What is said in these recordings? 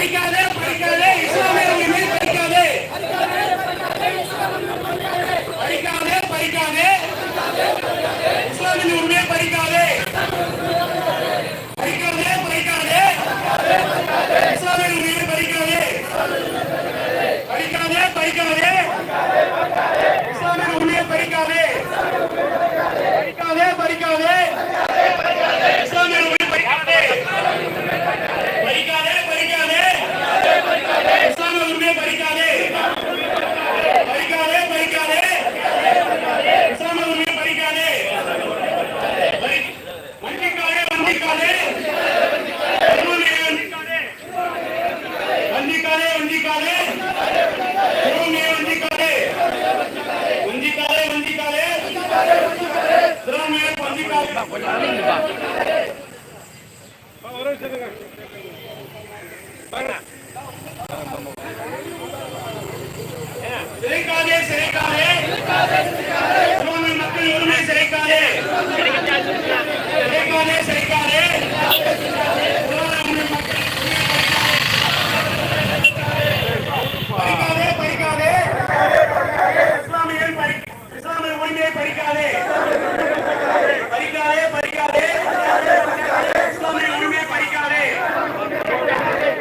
படிக்காதே, சிறைக்காதே சிறைக்காதே சிறுவனை மக்கள் உரிமை சிறைக்காதே சிறைக்காதே சிறைக்காதே சிறுவனை உரிமை மக்கள் பறிக்காதே பறிக்காதே இஸ்லாமியர்கள் பறி இஸ்லாமிய உரிமையை பறிக்காதே பறிக்காதே பறிக்காதே இஸ்லாமிய உரிமையை பறிக்காதே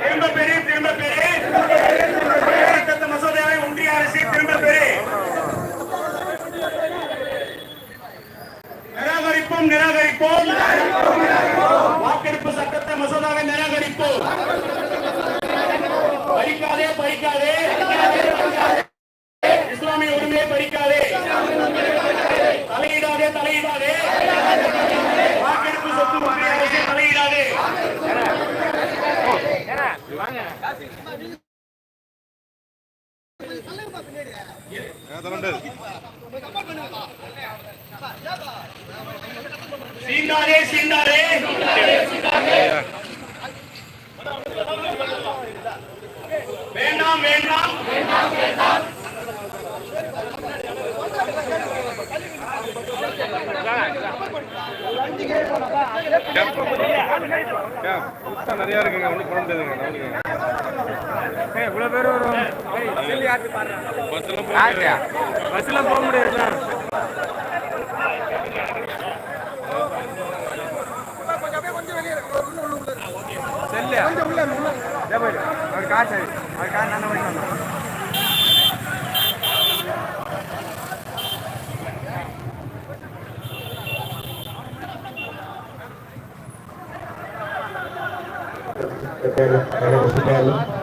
திரும்ப பெரு திரும்ப பெரு சட்ட மசோதாவை ஒன்றிய அரசு திரும்ப பெரு நிராகரிப்போம் நிராகரிப்போம். வாக்கெடுப்பு சட்டத்தை மசோதாவை நிராகரிப்போம். படிக்காதே படிக்காதே இஸ்லாமிய உரிமையை படிக்காதே தலையிடாதே தலையிடாதே. வாக்கெடுப்பு சொத்து ஒன்றிய அரசு தலையிடாதே. சீண்டாரே சீண்டாரே வேண்டாம் வேண்டாம். நிறைய இருக்குங்க ஒன்றும் பண்ண முடியாதுங்க இவ்வளவு பேர் வரும் பஸ்ல போக முடியாது செல்லு இதோ பாரு. அவர் காசு அவர் காசு நான் போயிட்டு வந்தோம் கொஞ்சம்